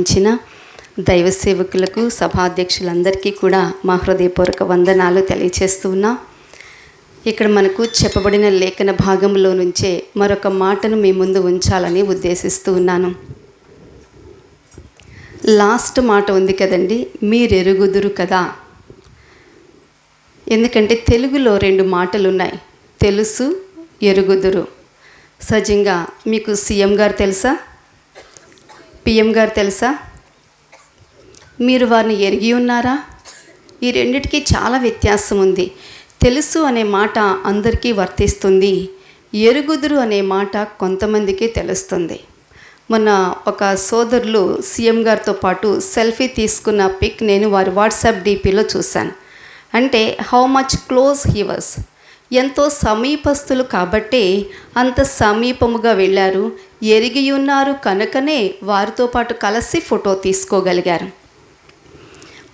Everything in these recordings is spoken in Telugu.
ఆహ్వానించిన దైవ సేవకులకు సభాధ్యక్షులందరికీ కూడా మా హృదయపూర్వక వందనాలు తెలియచేస్తూ ఉన్నా ఇక్కడ మనకు చెప్పబడిన లేఖన భాగంలో నుంచే మరొక మాటను మీ ముందు ఉంచాలని ఉద్దేశిస్తూ ఉన్నాను. లాస్ట్ మాట ఉంది కదండి మీరెరుగుదురు కదా. ఎందుకంటే తెలుగులో రెండు మాటలు ఉన్నాయి తెలుసు ఎరుగుదురు. సహజంగా మీకు సీఎం గారు తెలుసా? పిఎం గారు తెలుసా? మీరు వారిని ఎరిగి ఉన్నారా? ఈ రెండిటికి చాలా వ్యత్యాసం ఉంది. తెలుసు అనే మాట అందరికీ వర్తిస్తుంది. ఎరుగుదురు అనే మాట కొంతమందికి తెలుస్తుంది. మొన్న ఒక సోదరులు సీఎం గారితో పాటు సెల్ఫీ తీసుకున్న పిక్ నేను వారి వాట్సాప్ డీపీలో చూశాను. అంటే how much close he was ఎంతో సమీపస్తులు కాబట్టి అంత సమీపముగా వెళ్ళారు. ఎరిగి ఉన్నారు కనుకనే వారితో పాటు కలిసి ఫోటో తీసుకోగలిగారు.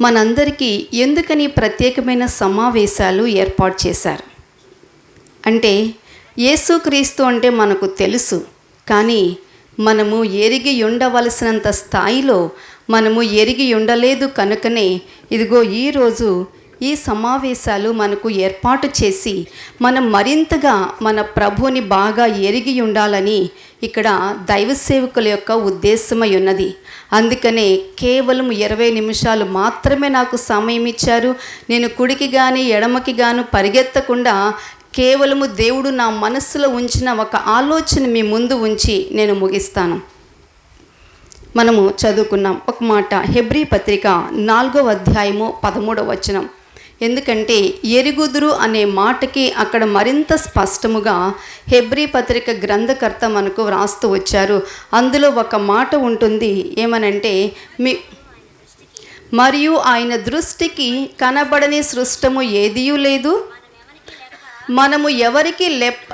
మనందరికీ ఎందుకని ప్రత్యేకమైన సమావేశాలు ఏర్పాటు చేశారు? అంటే యేసుక్రీస్తు అంటే మనకు తెలుసు కానీ మనము ఎరిగి ఉండవలసినంత స్థాయిలో మనము ఎరిగి ఉండలేదు కనుకనే ఇదిగో ఈరోజు ఈ సమావేశాలు మనకు ఏర్పాటు చేసి మనం మరింతగా మన ప్రభుని బాగా ఎరిగి ఉండాలని ఇక్కడ దైవ సేవకుల యొక్క ఉద్దేశమై ఉన్నది. అందుకనే కేవలం ఇరవై నిమిషాలు మాత్రమే నాకు సమయం ఇచ్చారు. నేను కుడికి కానీ ఎడమకి గాను పరిగెత్తకుండా కేవలము దేవుడు నా మనస్సులో ఉంచిన ఒక ఆలోచన మీ ముందు ఉంచి నేను ముగిస్తాను. మనము చదువుకున్నాం. ఒక మాట హెబ్రీ పత్రిక నాలుగో అధ్యాయము పదమూడవ వచనం. ఎందుకంటే ఎరుగుదురు అనే మాటకి అక్కడ మరింత స్పష్టముగా హెబ్రీ పత్రిక గ్రంథకర్త మనకు వ్రాస్తూ వచ్చారు. అందులో ఒక మాట ఉంటుంది. ఏమనంటే మీ మరియు ఆయన దృష్టికి కనబడని సృష్టము ఏదియూ లేదు. మనము ఎవరికి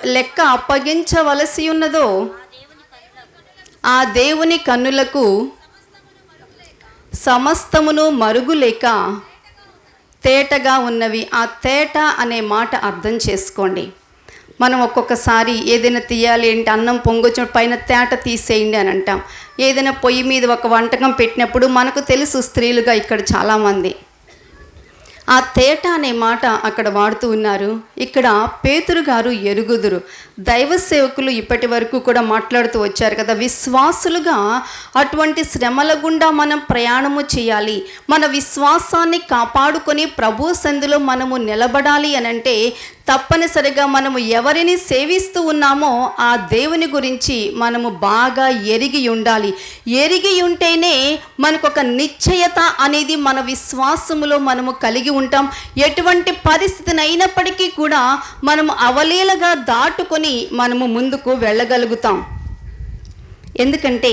లెక్క అప్పగించవలసి ఉన్నదో ఆ దేవుని కన్నులకు సమస్తమును మరుగులేక తేటగా ఉన్నవి. ఆ తేట అనే మాట అర్థం చేసుకోండి. మనం ఒక్కొక్కసారి ఏదైనా తీయాలి అంటే అన్నం పొంగొచ్చిన పైన తేట తీసేయండి అని అంటాం. ఏదైనా పొయ్యి మీద ఒక వంటకం పెట్టినప్పుడు మనకు తెలుసు స్త్రీలుగా ఇక్కడ చాలామంది. ఆ తేట అనే మాట అక్కడ వాడుతూ ఉన్నారు. ఇక్కడ పేతురు గారు ఎరుగుదురు. దైవ సేవకులు ఇప్పటి వరకు కూడా మాట్లాడుతూ వచ్చారు కదా విశ్వాసులుగా అటువంటి శ్రమల గుండా మనం ప్రయాణము చేయాలి. మన విశ్వాసాన్ని కాపాడుకొని ప్రభు సందులో మనము నిలబడాలి అనంటే తప్పనిసరిగా మనము ఎవరిని సేవిస్తూ ఉన్నామో ఆ దేవుని గురించి మనము బాగా ఎరిగి ఉండాలి. ఎరిగి ఉంటేనే మనకు ఒక నిశ్చయత అనేది మన విశ్వాసములో మనము కలిగి ఉంటాం. ఎటువంటి పరిస్థితిని అయినప్పటికీ కూడా మనము అవలీలగా దాటుకొని మనము ముందుకు వెళ్ళగలుగుతాం. ఎందుకంటే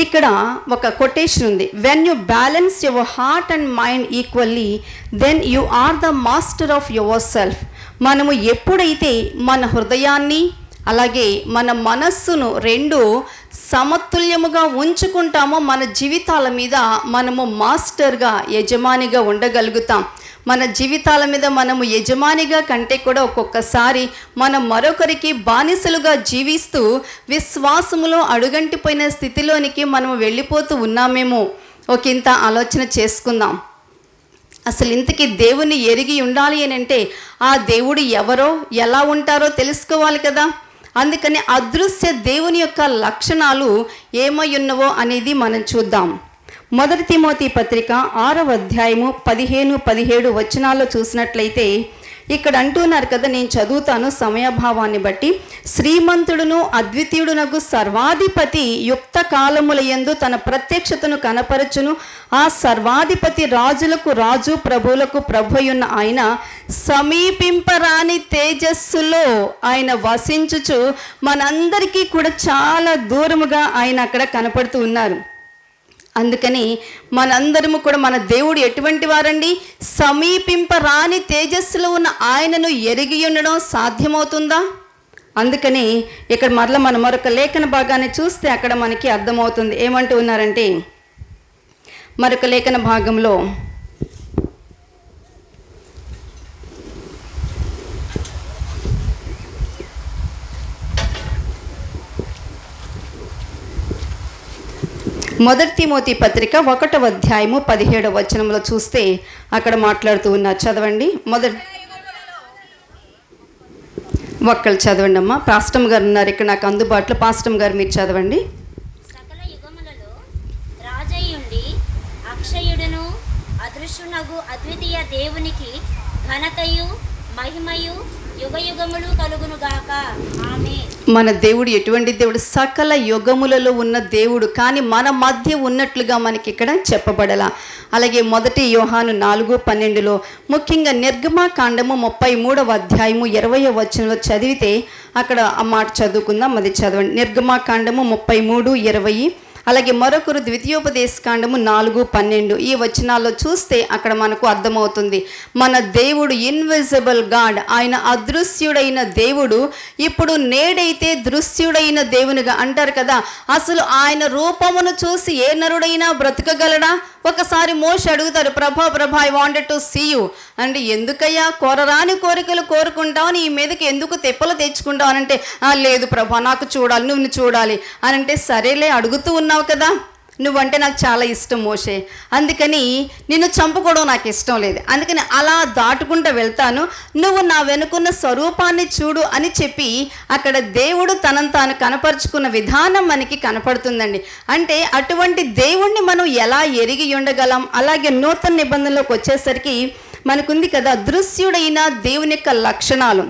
ఇక్కడ ఒక కొటేషన్ ఉంది. When you balance your heart and mind equally then you are the master of yourself మనము ఎప్పుడైతే మన హృదయాన్ని అలాగే మన మనస్సును రెండు సమతుల్యముగా ఉంచుకుంటామో మన జీవితాల మీద మనము మాస్టర్గా యజమానిగా ఉండగలుగుతాం. మన జీవితాల మీద మనము యజమానిగా కంటే కూడా ఒక్కొక్కసారి మనం మరొకరికి బానిసలుగా జీవిస్తూ విశ్వాసములో అడుగంటిపోయిన స్థితిలోనికి మనం వెళ్ళిపోతూ ఉన్నామేమో. ఒక ఇంత ఆలోచన చేసుకుందాం. అసలు ఇంతకీ దేవుని ఎరిగి ఉండాలి అని అంటే ఆ దేవుడు ఎవరో ఎలా ఉంటారో తెలుసుకోవాలి కదా. అందుకని అదృశ్య దేవుని యొక్క లక్షణాలు ఏమై ఉన్నవో అనేది మనం చూద్దాం. మొదటి తిమోతి పత్రిక ఆరవ అధ్యాయము పదిహేను పదిహేడు వచనాల్లో చూసినట్లయితే ఇక్కడ అంటున్నారు కదా నేను చదువుతాను సమయభావాన్ని బట్టి శ్రీమంతుడును అద్వితీయుడునకు సర్వాధిపతి యుక్త కాలముల యందు తన ప్రత్యక్షతను కనపరచును. ఆ సర్వాధిపతి రాజులకు రాజు ప్రభువులకు ప్రభుయున్న ఆయన సమీపింపరాని తేజస్సులో ఆయన వసించుచు మనందరికీ కూడా చాలా దూరముగా ఆయన అక్కడ కనపడుతూ ఉన్నారు. అందుకని మనందరము కూడా మన దేవుడు ఎటువంటి వారండి? సమీపింపరాని తేజస్సులో ఉన్న ఆయనను ఎరిగి ఉండడం సాధ్యమవుతుందా? అందుకని ఇక్కడ మరల మనం మరొక లేఖన భాగాన్ని చూస్తే అక్కడ మనకి అర్థమవుతుంది. ఏమంటూ ఉన్నారంటే మరొక లేఖన భాగంలో మొదటి తిమోతి పత్రిక ఒకటవ అధ్యాయము పదిహేడవ వచనంలో చూస్తే అక్కడ మాట్లాడుతూ ఉన్నారు. చదవండి. మొదటి ఒక్కళ్ళు చదవండి అమ్మా. పాస్టమ్ గారు ఉన్నారు. ఇక్కడ నాకు అందుబాటులో పాస్టమ్ గారు మీరు చదవండి. యుగములలో అక్షయుడును అదృశ్యునగు అద్వితీయ దేవునికి ఘనతయు మహిమయు యుగ యుగములు కలుగును గాక ఆమె మన దేవుడు ఎటువంటి దేవుడు సకల యుగములలో ఉన్న దేవుడు కానీ మన మధ్య ఉన్నట్లుగా మనకి ఇక్కడ చెప్పబడలా. అలాగే మొదటి యోహాను నాలుగు పన్నెండులో ముఖ్యంగా నిర్గమాకాండము ముప్పై మూడవ అధ్యాయము ఇరవై వచనంలో చదివితే అక్కడ ఆ మాట చదువుకుందాం అది చదవండి. నిర్గమాకాండము ముప్పై మూడు ఇరవై అలాగే మరొకరు ద్వితీయోపదేశ కాండము నాలుగు పన్నెండు. ఈ వచనాల్లో చూస్తే అక్కడ మనకు అర్థమవుతుంది. మన దేవుడు ఇన్విజిబుల్ గాడ్ ఆయన అదృశ్యుడైన దేవుడు ఇప్పుడు నేడైతే దృశ్యుడైన దేవునిగా అంటారు కదా. అసలు ఆయన రూపమును చూసి ఏ నరుడైనా బ్రతకగలడా? ఒకసారి మోష అడుగుతారు ప్రభా ప్రభా I wanted to see you అంటే ఎందుకయ్యా? కోరరాని కోరికలు కోరుకుంటావు నీ మీదకి ఎందుకు తెప్పలు తెచ్చుకుంటావు అనంటే లేదు ప్రభా నాకు చూడాలి నువ్వు చూడాలి అని అంటే సరేలే అడుగుతూ ఉన్నావు కదా. నువ్వంటే నాకు చాలా ఇష్టం మోషే. అందుకని నిన్ను చంపుకోవడం నాకు ఇష్టం లేదు. అందుకని అలా దాటుకుంటూ వెళ్తాను. నువ్వు నా వెనుకున్న స్వరూపాన్ని చూడు అని చెప్పి అక్కడ దేవుడు తనను తాను కనపరుచుకున్న విధానం మనకి కనపడుతుందండి. అంటే అటువంటి దేవుణ్ణి మనం ఎలా ఎరిగి ఉండగలం? అలాగే నూతన నిబంధనలోకి వచ్చేసరికి మనకుంది కదా దృశ్యుడైన దేవుని యొక్క లక్షణాలు.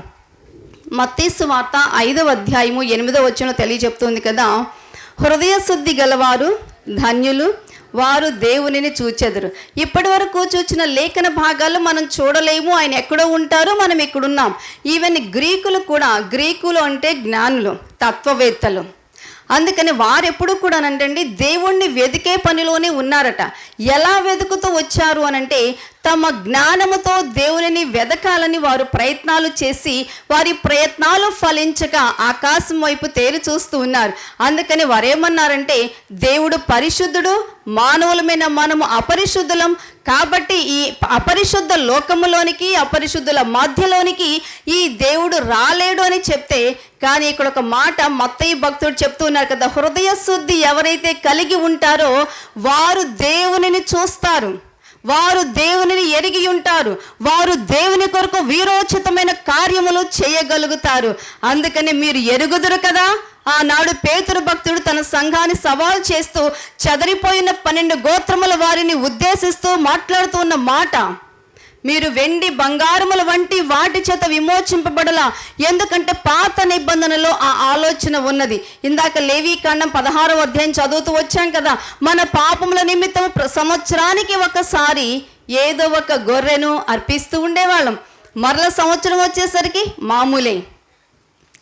మత్తేసు వార్త ఐదవ అధ్యాయము ఎనిమిదవ వచ్చిన తెలియజెప్తుంది కదా హృదయ శుద్ధి గలవారు ధన్యులు. వారు దేవునిని చూచెదరు. ఇప్పటి వరకు చూచిన లేఖన భాగాలు మనం చూడలేము. ఆయన ఎక్కడో ఉంటారు మనం ఇక్కడున్నాం. ఈవెన్ గ్రీకులు కూడా గ్రీకులు అంటే జ్ఞానులు తత్వవేత్తలు. అందుకని వారెప్పుడు కూడా అనంటండి దేవుణ్ణి వెతికే పనిలోనే ఉన్నారట. ఎలా వెతుకుతూ వచ్చారు అనంటే తమ జ్ఞానముతో దేవునిని వెదకాలని వారు ప్రయత్నాలు చేసి వారి ప్రయత్నాలు ఫలించక ఆకాశం వైపు తేరి చూస్తూ ఉన్నారు. అందుకని వారేమన్నారంటే దేవుడు పరిశుద్ధుడు మానవులమైన మనము అపరిశుద్ధులం. కాబట్టి ఈ అపరిశుద్ధ లోకములోనికి అపరిశుద్ధుల మధ్యలోనికి ఈ దేవుడు రాలేడు అని చెప్తే కానీ ఇక్కడ ఒక మాట మత్తయ్య భక్తుడు చెప్తూ ఉన్నారు కదా హృదయ శుద్ధి ఎవరైతే కలిగి ఉంటారో వారు దేవునిని చూస్తారు. వారు దేవునిని ఎరిగి ఉంటారు. వారు దేవుని కొరకు వీరోచితమైన కార్యములు చేయగలుగుతారు. అందుకని మీరు ఎరుగుదురు కదా? ఆనాడు పేతురు భక్తుడు తన సంఘాన్ని సవాల్ చేస్తూ చదరిపోయిన పన్నెండు గోత్రముల వారిని ఉద్దేశిస్తూ మాట్లాడుతూ ఉన్న మాట మీరు వెండి బంగారముల వంటి వాటి చేత విమోచింపబడలా. ఎందుకంటే పాత నిబంధనలో ఆ ఆలోచన ఉన్నది. ఇందాక లేవీ కాండం పదహారవ అధ్యాయం చదువుతూ వచ్చాం కదా. మన పాపముల నిమిత్తం ప్ర- సంవత్సరానికి ఒకసారి ఏదో ఒక గొర్రెను అర్పిస్తూ ఉండేవాళ్ళం. మరల సంవత్సరం వచ్చేసరికి మామూలే.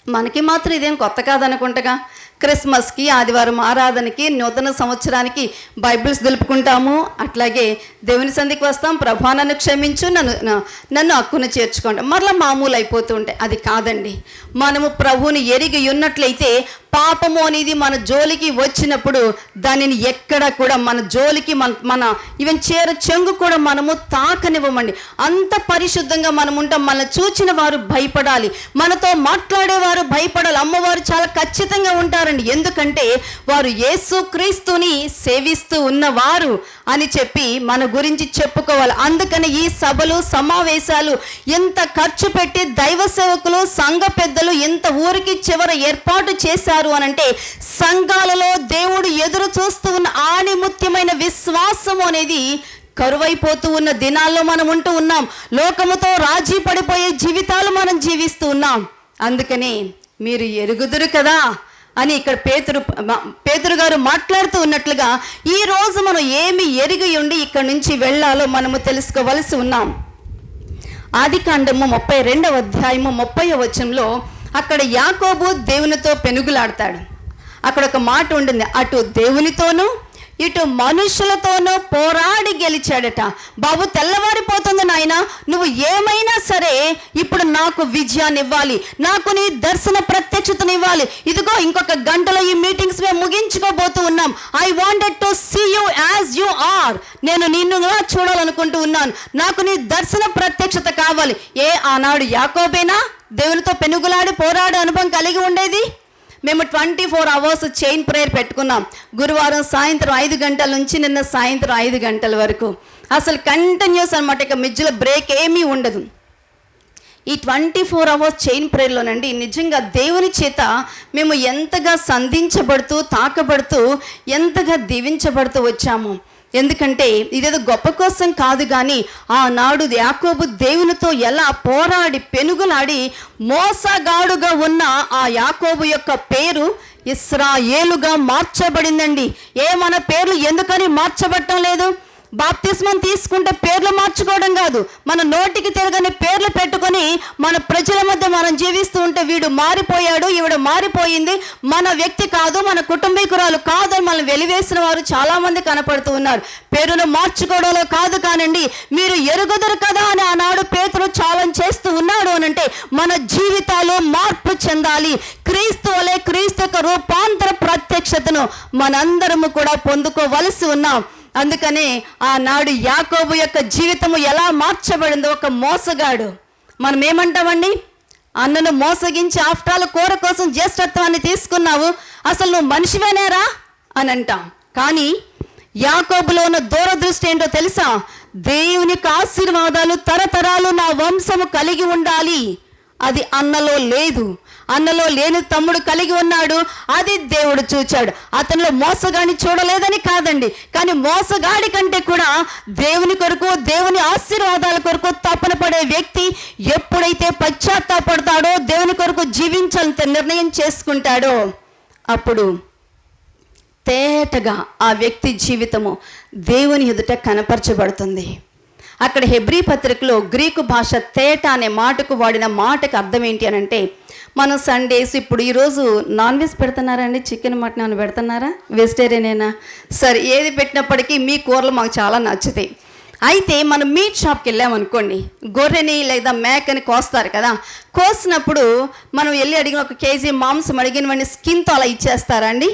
మనకి మాత్రం ఇదేం కొత్త కాదనుకుంటగా. క్రిస్మస్కి ఆదివారం ఆరాధనకి నూతన సంవత్సరానికి బైబిల్స్ దులుపుకుంటాము. అట్లాగే దేవుని సంధికి వస్తాం ప్రభా నన్ను క్షమించు నన్ను నన్ను హక్కును చేర్చుకోండి. మరలా మామూలు అయిపోతూ ఉంటాయి అది కాదండి. మనము ప్రభువుని ఎరిగి ఉన్నట్లయితే పాపము అనేది మన జోలికి వచ్చినప్పుడు దానిని ఎక్కడ కూడా మన జోలికి మన మన ఈవెన్ చేర చెంగు కూడా మనము తాకనివ్వమండి. అంత పరిశుద్ధంగా మనం ఉంటాం. మనల్ని చూచిన వారు భయపడాలి. మనతో మాట్లాడేవారు భయపడాలి. అమ్మవారు చాలా ఖచ్చితంగా ఉంటారండి. ఎందుకంటే వారు యేసు క్రీస్తుని సేవిస్తూ ఉన్నవారు అని చెప్పి మన గురించి చెప్పుకోవాలి. అందుకని ఈ సభలు సమావేశాలు ఎంత ఖర్చు పెట్టి దైవ సేవకులు సంఘ పెద్దలు ఎంత ఊరికి చివర ఏర్పాటు చేశారు అనంటే సంఘాలలో దేవుడు ఎదురు చూస్తూ ఉన్న ఆణిముత్యమైన విశ్వాసము అనేది కరువైపోతూ ఉన్న దినాల్లో మనం ఉంటూ ఉన్నాం. లోకముతో రాజీ పడిపోయే జీవితాలు మనం జీవిస్తూ ఉన్నాం. అందుకని మీరు ఎరుగుదురు కదా అని ఇక్కడ పేతురు పేతురు గారు మాట్లాడుతూ ఉన్నట్లుగా ఈ రోజు మనం ఏమి ఎరిగి ఉండి ఇక్కడ నుంచి వెళ్ళాలో మనము తెలుసుకోవలసి ఉన్నాం. ఆది కాండము ముప్పై రెండవ అధ్యాయము ముప్పై వచనంలో అక్కడ యాకోబు దేవునితో పెనుగులాడతాడు. అక్కడ ఒక మాట ఉండింది అటు దేవునితోనూ ఇటు మనుషులతోనూ పోరాడి గెలిచాడట. బాబు తెల్లవారిపోతుంది నాయన. నువ్వు ఏమైనా సరే ఇప్పుడు నాకు విజయాన్ని ఇవ్వాలి నాకు నీ దర్శన ప్రత్యక్షతను ఇవ్వాలి ఇదిగో ఇంకొక గంటలో ఈ మీటింగ్స్ మేము ముగించుకోబోతూ ఉన్నాం. I wanted to see you as you are నేను నిన్ను చూడాలనుకుంటూ ఉన్నాను. నాకు నీ దర్శన ప్రత్యక్షత కావాలి. ఏ ఆనాడు యాకోబేనా? దేవునితో పెనుగులాడి పోరాడే అనుభవం కలిగి ఉండేది? మేము twenty four hours chain prayer పెట్టుకున్నాం. గురువారం సాయంత్రం ఐదు గంటల నుంచి నిన్న సాయంత్రం ఐదు గంటల వరకు. అసలు కంటిన్యూస్ అనమాట ఇక మధ్యలో బ్రేక్ ఏమీ ఉండదు. ఈ ట్వంటీ ఫోర్ అవర్స్ చైన్ ప్రేయర్లోనండి నిజంగా దేవుని చేత మేము ఎంతగా సంధించబడుతూ తాకబడుతూ ఎంతగా దీవించబడుతూ వచ్చాము. ఎందుకంటే ఇదేదో గొప్ప కోసం కాదు కానీ ఆనాడు యాకోబు దేవునితో ఎలా పోరాడి పెనుగులాడి మోసగాడుగా ఉన్న ఆ యాకోబు యొక్క పేరు ఇస్రాయేలుగా మార్చబడిందండి. ఏ మన పేర్లు ఎందుకని మార్చబడటం లేదు? బాప్తిస్మం తీసుకుంటే పేర్లు మార్చుకోవడం కాదు. మన నోటికి తిరగని పేర్లు పెట్టుకొని మన ప్రజల మధ్య మనం జీవిస్తూ ఉంటే వీడు మారిపోయాడు ఈవిడ మారిపోయింది. మన వ్యక్తి కాదు మన కుటుంబీకురాలు కాదు అని మనం వెలివేసిన వారు చాలామంది కనపడుతూ ఉన్నారు. పేరును మార్చుకోవడంలో కాదు కానండి మీరు ఎరుగుదరు కదా అని ఆనాడు పేతులు ఛాలెంజ్ చేస్తూ ఉన్నాడు అని అంటే మన జీవితాలు మార్పు చెందాలి. క్రీస్తు వలె క్రీస్తు యొక్క రూపాంతర ప్రత్యక్షతను మనందరము కూడా పొందుకోవలసి ఉన్నాం. అందుకనే ఆనాడు యాకోబు యొక్క జీవితము ఎలా మార్చబడిందో ఒక మోసగాడు. మనం ఏమంటామండి అన్నను మోసగించి ఆఫ్టాల కూర కోసం జ్యేష్ఠత్వాన్ని తీసుకున్నావు అసలు నువ్వు మనిషివేనేరా? అని అంటాం కానీ యాకోబులో ఉన్న దూరదృష్టి ఏంటో తెలుసా? దేవుని యొక్క ఆశీర్వాదాలు తరతరాలు నా వంశము కలిగి ఉండాలి. అది అన్నలో లేదు. అన్నలో లేని తమ్ముడు కలిగి ఉన్నాడు. అది దేవుడు చూచాడు. అతనిలో మోసగాడిని చూడలేదని కాదండి. కానీ మోసగాడి కంటే కూడా దేవుని కొరకు దేవుని ఆశీర్వాదాల కొరకు తపన పడే వ్యక్తి ఎప్పుడైతే పశ్చాత్తాపడతాడో దేవుని కొరకు జీవించాలంత నిర్ణయం చేసుకుంటాడో అప్పుడు తేటగా ఆ వ్యక్తి జీవితము దేవుని ఎదుట కనపరచబడుతుంది. అక్కడ హెబ్రీ పత్రికలో గ్రీకు భాష తేట అనే మాటకు వాడిన మాటకు అర్థం ఏంటి అని అంటే మనం సండేస్ ఇప్పుడు ఈరోజు నాన్ వెజ్ పెడుతున్నారా అండి చికెన్ మటన్ ఏమైనా పెడుతున్నారా? వెజిటేరియనేనా సరే ఏది పెట్టినప్పటికీ మీ కూరలు మాకు చాలా నచ్చుతాయి. అయితే మనం మీట్ షాప్కి వెళ్ళామనుకోండి గొర్రెని లేదా మేకని కోస్తారు కదా కోసినప్పుడు మనం వెళ్ళి అడిగిన ఒక కేజీ మాంసం అడిగినవన్నీ స్కిన్తో అలా ఇచ్చేస్తారా అండి?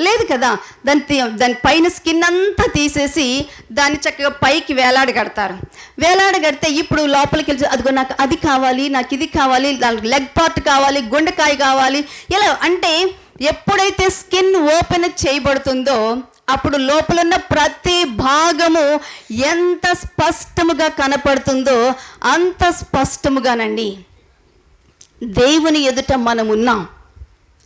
లేదు కదా? దాని దాని పైన స్కిన్ అంతా తీసేసి దాన్ని చక్కగా పైకి వేలాడగడతారు. వేలాడగడితే ఇప్పుడు లోపలికి వెళ్ళి అదిగో నాకు అది కావాలి నాకు ఇది కావాలి దానికి లెగ్ పార్ట్ కావాలి గుండెకాయ కావాలి. ఇలా అంటే ఎప్పుడైతే స్కిన్ ఓపెన్ చేయబడుతుందో అప్పుడు లోపల ఉన్న ప్రతి భాగము ఎంత స్పష్టముగా కనపడుతుందో అంత స్పష్టముగానండి. దేవుని ఎదుట మనం ఉన్నాం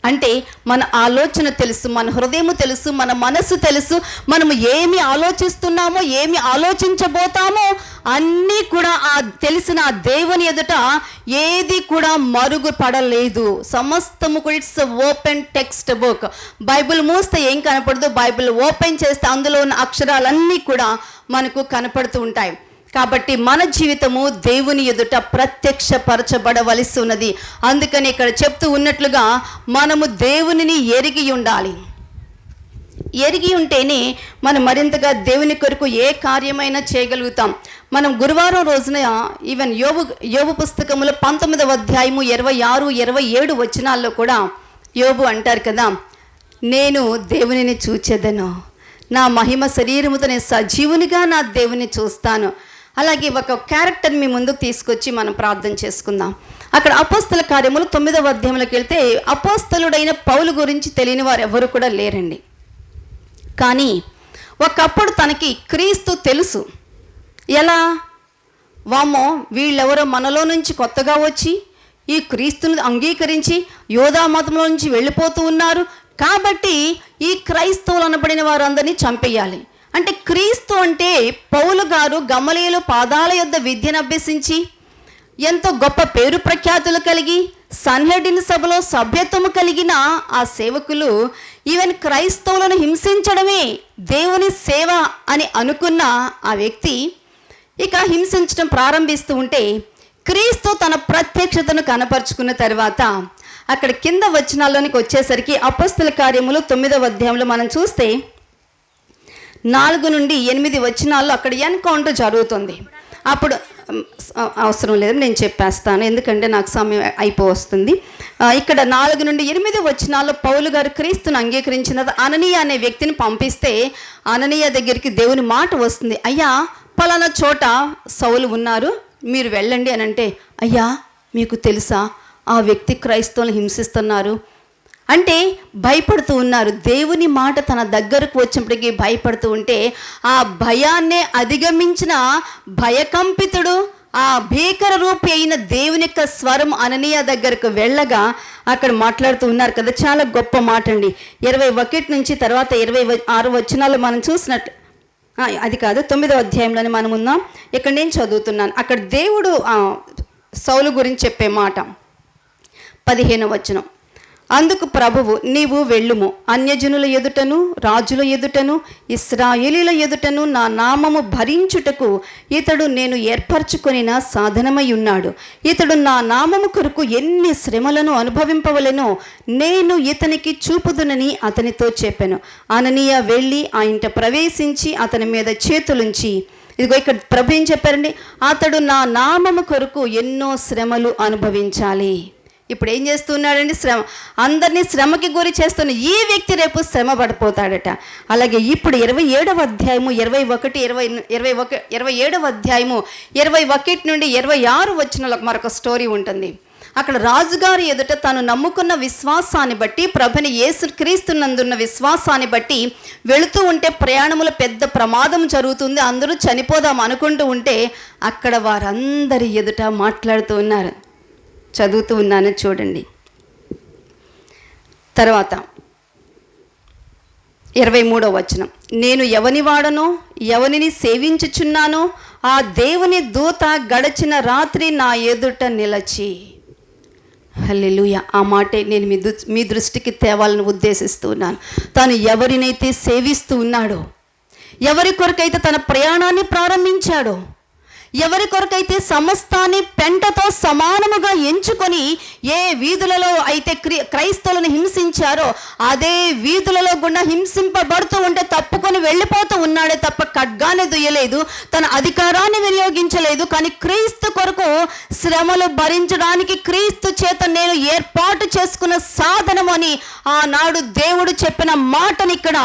అంటే మన ఆలోచన తెలుసు మన హృదయము తెలుసు మన మనస్సు తెలుసు మనము ఏమి ఆలోచిస్తున్నామో ఏమి ఆలోచించబోతామో అన్నీ కూడా ఆ తెలిసిన ఆ దేవుని ఎదుట ఏది కూడా మరుగు పడలేదు సమస్తము కూడా it's open text book. Bible మూస్తే ఏం కనపడదు బైబిల్ ఓపెన్ చేస్తే అందులో ఉన్న అక్షరాలన్నీ కూడా మనకు కనపడుతూ ఉంటాయి. కాబట్టి మన జీవితము దేవుని ఎదుట ప్రత్యక్షపరచబడవలసి ఉన్నది. అందుకని ఇక్కడ చెప్తూ ఉన్నట్లుగా మనము దేవునిని ఎరిగి ఉండాలి. ఎరిగి ఉంటేనే మనం మరింతగా దేవుని కొరకు ఏ కార్యమైనా చేయగలుగుతాం. మనం గురువారం రోజున ఈవెన్ యోగు యోగు పుస్తకములో పంతొమ్మిదవ అధ్యాయము ఇరవై ఆరు ఇరవై ఏడు వచనాల్లో కూడా యోబు అంటారు కదా నేను దేవునిని చూచేదను. నా మహిమ శరీరముతో నేను సజీవునిగా నా దేవుని చూస్తాను. అలాగే ఒక క్యారెక్టర్ మీ ముందుకు తీసుకొచ్చి మనం ప్రార్థన చేసుకుందాం. అక్కడ అపోస్తల కార్యములు తొమ్మిదవ అధ్యాయంలోకి వెళ్తే అపోస్తలుడైన పౌలు గురించి తెలియని వారు ఎవరు కూడా లేరండి. కానీ ఒకప్పుడు తనకి క్రీస్తు తెలుసు. ఎలా? వామ్మో వీళ్ళెవరో మనలో నుంచి కొత్తగా వచ్చి ఈ క్రీస్తుని అంగీకరించి యోధా మతంలో నుంచి వెళ్ళిపోతూ ఉన్నారు. కాబట్టి ఈ క్రైస్తవులు అనబడిన వారందరినీ చంపేయాలి. అంటే క్రీస్తు అంటే పౌలు గారు గమలీలు పాదాల యొద్ద విద్యను అభ్యసించి ఎంతో గొప్ప పేరు ప్రఖ్యాతులు కలిగి సన్హెడిన్ సభలో సభ్యత్వము కలిగిన ఆ సేవకులు ఈవెన్ క్రైస్తవులను హింసించడమే దేవుని సేవ అని అనుకున్న ఆ వ్యక్తి ఇక హింసించడం ప్రారంభిస్తూ ఉంటే క్రీస్తు తన ప్రత్యక్షతను కనపరుచుకున్న తర్వాత అక్కడ కింద వచనాల్లోనికి వచ్చేసరికి అపస్తుల కార్యములు తొమ్మిదవ అధ్యాయంలో మనం చూస్తే నాలుగు నుండి ఎనిమిది వచ్చినాల్లో అక్కడ ఎన్కౌంటర్ జరుగుతుంది. అప్పుడు అవసరం లేదు నేను చెప్పేస్తాను. ఎందుకంటే నాకు సమయం అయిపో వస్తుంది ఇక్కడ నాలుగు నుండి ఎనిమిది వచ్చినాల్లో పౌలు గారు క్రీస్తును అంగీకరించిన అననీయ అనే వ్యక్తిని పంపిస్తే అననీయ దగ్గరికి దేవుని మాట వస్తుంది. అయ్యా పలానా చోట సౌలు ఉన్నారు మీరు వెళ్ళండి అని అంటే అయ్యా మీకు తెలుసా? ఆ వ్యక్తి క్రైస్తవులను హింసిస్తున్నారు. అంటే భయపడుతూ ఉన్నారు. దేవుని మాట తన దగ్గరకు వచ్చినప్పటికీ భయపడుతూ ఉంటే ఆ భయాన్నే అధిగమించిన భయకంపితుడు ఆ భీకర రూపి అయిన దేవుని యొక్క స్వరం అననీయ దగ్గరకు వెళ్ళగా అక్కడ మాట్లాడుతూ ఉన్నారు కదా. చాలా గొప్ప మాట అండి ఇరవై ఒకటి నుంచి తర్వాత ఇరవై వ- ఆరు వచనాలు మనం చూసినట్లు అది కాదు తొమ్మిదో అధ్యాయంలోనే మనం ఉన్నాం. ఇక్కడ నేను చదువుతున్నాను. అక్కడ దేవుడు సౌలు గురించి చెప్పే మాట. పదిహేను వచనం. అందుకు ప్రభువు నీవు వెళ్ళుము. అన్యజనుల ఎదుటను రాజుల ఎదుటను ఇస్రాయేలీల ఎదుటను నా నామము భరించుటకు ఇతడు నేను ఏర్పరచుకొనిన సాధనమై ఉన్నాడు ఇతడు నా నామము కొరకు ఎన్ని శ్రమలను అనుభవింపవలెనో నేను ఇతనికి చూపుదునని అతనితో చెప్పాను. అననీయ వెళ్ళి ఆ ఇంట ప్రవేశించి అతని మీద చేతులుంచి ఇదిగో ఇక్కడ ప్రభు ఏం చెప్పారండి? అతడు నా నామము కొరకు ఎన్నో శ్రమలు అనుభవించాలి. ఇప్పుడు ఏం చేస్తున్నాడండి? శ్రమ. అందరినీ శ్రమకి గురి చేస్తున్న ఈ వ్యక్తి రేపు శ్రమ పడిపోతాడట అలాగే ఇప్పుడు ఇరవై ఏడవ అధ్యాయము ఇరవై ఒకటి ఇరవై ఇరవై ఒక ఇరవై ఏడవ అధ్యాయము ఇరవై ఒకటి నుండి ఇరవై ఆరు వచ్చిన మరొక స్టోరీ ఉంటుంది. అక్కడ రాజుగారి ఎదుట తాను నమ్ముకున్న విశ్వాసాన్ని బట్టి ప్రభుని యేసు క్రీస్తునందున్న విశ్వాసాన్ని బట్టి వెళుతూ ఉంటే ప్రయాణములో పెద్ద ప్రమాదం జరుగుతుంది. అందరూ చనిపోదాం అనుకుంటూ ఉంటే అక్కడ వారందరి ఎదుట మాట్లాడుతూ ఉన్నారు. చదువుతూ ఉన్నానో చూడండి. తర్వాత ఇరవై మూడో వచనం. నేను ఎవని వాడనో ఎవనిని సేవించుచున్నానో ఆ దేవుని దూత గడచిన రాత్రి నా ఎదుట నిలచి. హల్లెలుయ. ఆ మాటే నేను మీ దు మీ దృష్టికి తేవాలని ఉద్దేశిస్తున్నాను తాను ఎవరినైతే సేవిస్తూ ఉన్నాడో ఎవరి కొరకైతే తన ప్రయాణాన్ని ప్రారంభించాడో ఎవరి కొరకైతే సమస్తాన్ని పెంటతో సమానముగా ఎంచుకొని ఏ వీధులలో అయితే క్రి క్రైస్తవులను హింసించారో అదే వీధులలో గుండా హింసింపబడుతూ ఉంటే తప్పుకొని వెళ్ళిపోతూ ఉన్నాడే తప్ప ఖడ్గానే దుయ్యలేదు తన అధికారాన్ని వినియోగించలేదు. కానీ క్రీస్తు కొరకు శ్రమలు భరించడానికి క్రీస్తు చేత నేను ఏర్పాటు చేసుకున్న సాధనం అని ఆనాడు దేవుడు చెప్పిన మాటని ఇక్కడ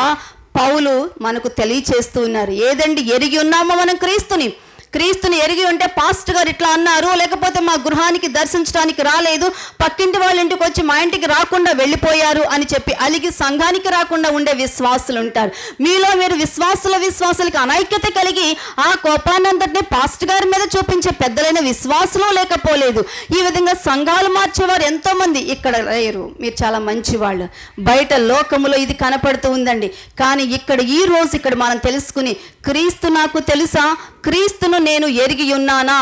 పౌలు మనకు తెలియచేస్తూ ఉన్నారు. ఏదండి? ఎరిగి ఉన్నామో మనం క్రీస్తుని? క్రీస్తుని ఎరిగి ఉంటే పాస్ట్ గారు ఇట్లా అన్నారు. లేకపోతే మా గృహానికి దర్శించడానికి రాలేదు. పక్కింటి వాళ్ళ ఇంటికి వచ్చి మా ఇంటికి రాకుండా వెళ్ళిపోయారు అని చెప్పి అలిగి సంఘానికి రాకుండా ఉండే విశ్వాసులు ఉంటారు. మీలో మీరు విశ్వాసుల విశ్వాసులకి అనైక్యత కలిగి ఆ కోపాన్నంతటిని పాస్ట్ గారి మీద చూపించే పెద్దలైన విశ్వాసులు లేకపోలేదు. ఈ విధంగా సంఘాలు మార్చేవారు ఎంతో మంది ఇక్కడ లేరు. మీరు చాలా మంచివాళ్ళు. బయట లోకములో ఇది కనపడుతూ ఉందండి. కానీ ఇక్కడ ఈ రోజు ఇక్కడ మనం తెలుసుకుని క్రీస్తు నాకు తెలుసా? క్రీస్తును నేను ఎరిగి ఉన్నానా?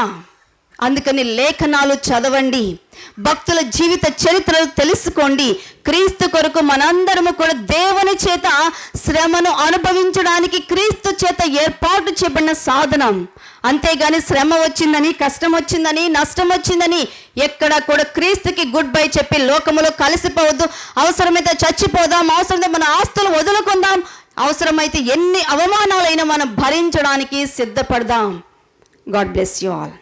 అందుకని లేఖనాలు చదవండి. భక్తుల జీవిత చరిత్రలు తెలుసుకోండి. క్రీస్తు కొరకు మనందరము కూడా దేవుని చేత శ్రమను అనుభవించడానికి క్రీస్తు చేత ఏర్పాటు చేయబడిన సాధనం. అంతేగాని శ్రమ వచ్చిందని కష్టం వచ్చిందని నష్టం వచ్చిందని ఎక్కడ కూడా క్రీస్తుకి గుడ్ బై చెప్పి లోకములో కలిసిపోవద్దు. అవసరమైతే చచ్చిపోదాం అవసరమైతే మన ఆస్తులు వదులుకుందాం. అవసరమైతే ఎన్ని అవమానాలైనా మనం భరించడానికి సిద్ధపడదాం. God bless you all